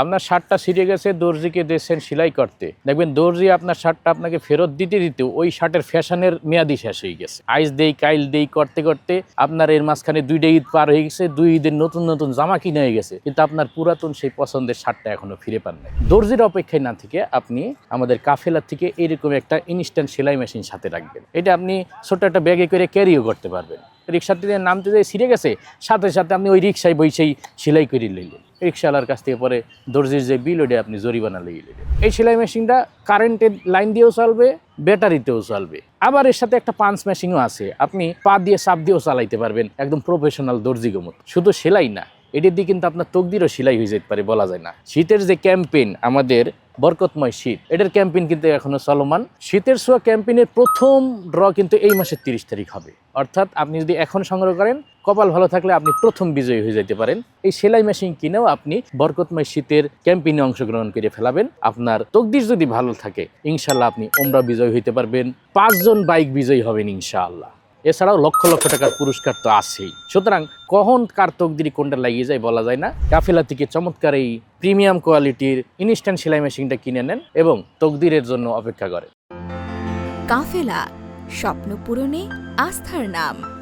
আপনার শার্টটা ছিঁড়ে গেছে, দর্জিকে দিয়েছেন সেলাই করতে। দেখবেন দর্জি আপনার শার্টটা আপনাকে ফেরত দিতে দিতে ওই শার্টের ফ্যাশনের মেয়াদি শেষ হয়ে গেছে। আইস দেই, কাইল দেই, করতে করতে আপনার এর মাঝখানে দুইটা ঈদ পার হয়ে গেছে, দুই ঈদের নতুন নতুন জামা কিনে হয়ে গেছে, কিন্তু আপনার পুরাতন সেই পছন্দের শার্টটা এখনও ফিরে পান নাই। দর্জির অপেক্ষায় না থেকে আপনি আমাদের কাফেলার থেকে এরকম একটা ইনস্ট্যান্ট সেলাই মেশিন সাথে রাখবেন। এটা আপনি ছোট্ট একটা ব্যাগে করে ক্যারিও করতে পারবেন। রিক্সাটিতে নামতে যেয়ে ছিঁড়ে গেছে, সাথে সাথে আপনি ওই রিক্সায় বইসেই সেলাই করে লইলেন রিক্সাওয়ালার কাছ থেকে পরে দর্জির যে বিল ওটা আপনি জরিমানা লেগে নেবেন এই সেলাই মেশিনটা কারেন্টের লাইন দিয়েও চলবে ব্যাটারিতেও চলবে। আবার এর সাথে একটা পাঞ্চ মেশিনও আছে। আপনি পা দিয়ে, সাপ দিয়েও চালাইতে পারবেন। একদম প্রফেশনাল দর্জিগো মতো শুধু সেলাই না এটির দিয়ে কিন্তু আপনার তকদিরও সেলাই হয়ে যেতে পারে বলা যায় না। শীতের যে ক্যাম্পেইন, আমাদের বরকতময় শীত, এটার ক্যাম্পেইন কিন্তু এখনও চলমান। শীতের ছোঁয়া ক্যাম্পেইনের প্রথম ড্র কিন্তু এই মাসের তিরিশ তারিখ হবে। অর্থাৎ আপনি যদি এখন সংগ্রহ করেন, কপাল ভালো থাকলে আপনি প্রথম বিজয়ী হয়ে যেতে পারেন। এই সেলাই মেশিন কিনেও আপনি বরকতময় শীতের ক্যাম্পেইনে অংশগ্রহণ করে ফেলাবেন। আপনার তকদির যদি ভালো থাকে ইনশাল্লাহ আপনি ওমরা বিজয়ী হইতে পারবেন। পাঁচজন বাইক বিজয়ী হবেন, ইনশাআল্লাহ। এছাড়াও লক্ষ লক্ষ টাকার পুরস্কার তো আছেই। সুতরাং কখন কার তকদিরি কোনটা লাগিয়ে যায় বলা যায় না। কাফেলা থেকে চমৎকার এই প্রিমিয়াম কোয়ালিটির ইনস্ট্যান্ট সেলাই মেশিনটা কিনে নেন এবং তকদিরের জন্য অপেক্ষা করেন। কাফেলা স্বপ্ন পূরণে আস্থার নাম।